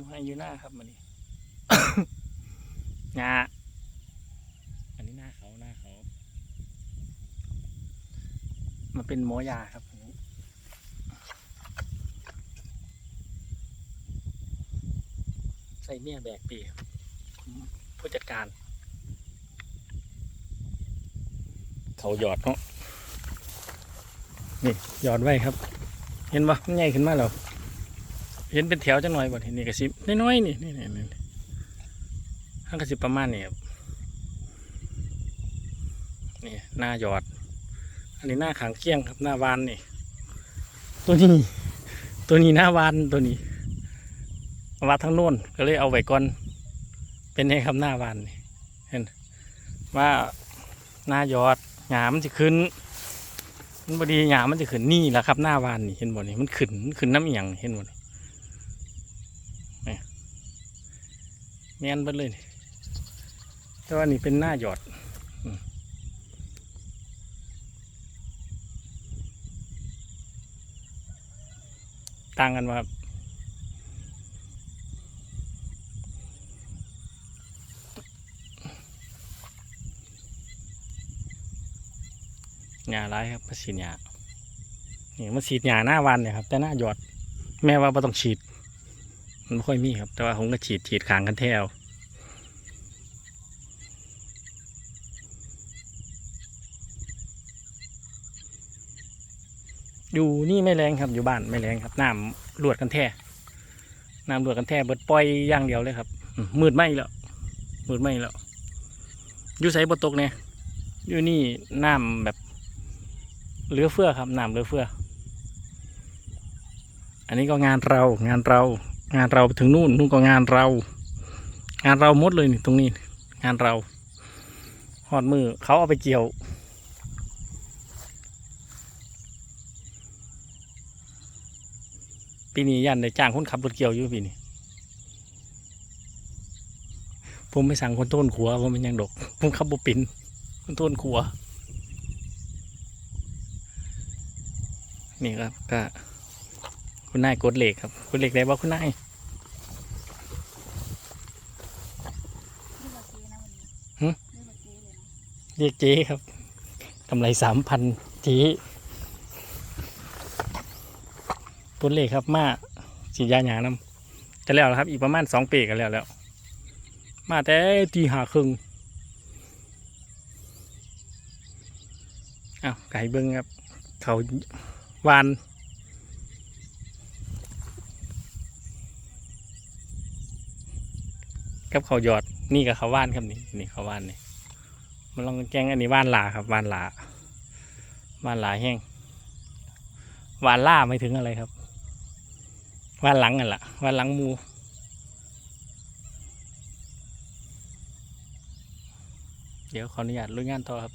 อยู่ให้อยู่หน้าครับมันนี่งาอันนี้หน้าเขาหน้าเขา มันเป็นหมอยาครับอันนี้ใส่เมียแบกปีครับผมผู้จัดการ เขาหยอดเนาะนี่หยอดไว้ครับ เห็นปะมันใหญ่ขึ้นมาแล้ว เห็นเป็นแถวจังหน่อยบ่เห็นนี่กระสิบน้อยๆนี่นี่นี่นี่ห้างกระสิบประมาณนี้ครับนี่หน้าหยอด อันนี้หน้าขางเกี้ยงครับหน้าวานนี่ ตัวนี้ ตัวนี้หน้าวานตัวนี้วาดทั้งโน้นก็เลยเอาไว้ก่อน เป็นไงครับหน้าวานนี่เห็นว่าหน้าหยอดหยามมันจะขึ้นมันบดีหยามมันจะขึ้นนี่แหละครับ หน้าวานนี่เห็นบ่นี่มันขึ้นขึ้นน้ำเอหย่างเห็นบ่นี่ แมนเบิดเลยนี่แต่ว่านี่เป็นหน้าหยอดต่างกันว่าครับหญ้าร้ายครับมาฉีดหญ้านี่มาฉีดหญ้าหน้าวันเนี่ยครับ แต่หน้าหยอด แม่ว่าไม่ต้องฉีด มันไม่ค่อยมีครับ แต่ว่าผมก็ฉีดฉีดขางกันแทวอยู่นี่ไม่แรงครับอยู่บ้านไม่แรงครับน้ำรวดกันแท้น้ำรวดกันแท้เบิดปล่อยอย่างเดียวเลยครับมมืดไหมแล้วมืดไหมแล้วอยู่ใส่บตกเนี่ยอยู่นี่น้ำแบบเหลือเฟือครับน้ำเหลือเฟือ อันนี้ก็งานเรางานเรา งานเราไปถึงนู่นนู่นก็งานเรา งานเราหมดเลยนี่ตรงนี้ งานเราหอดมือเขาเอาไปเกี่ยวปีนี้ยันได้จ้างคนขับรถเกี่ยวอยู่ปีนี้ผมไม่สั่งคนต้นขัวผมเป็นยังดก ผมขับบุปินคนต้นขัว นี่ครับก็ คุณนายกดเหล็กครับกดเหล็กได้บ่คุณนายเรียกเจ๊ครับกำไรสามพันเจ๊กดเล็กครับ มาสีดยาหยาน้ำจะแล้วแล้วครับ อีกประมาณสองปีกันแล้วแล้ว มาแต่ตีหาครึ่งอ้าวไก่เบิ้งครับ เขาวาน กับเขาหยอดนี่กับเขาว่านครับนี่นี่เขาว่านนี่มันลองแกงอันนี้ว่านลาครับว่านลาว่านลาแห้งว่านล่าไม่ถึงอะไรครับว่านหลังนั่นแหละว่านหลังมูเดี๋ยวขออนุญาตลุยงานต่อครับ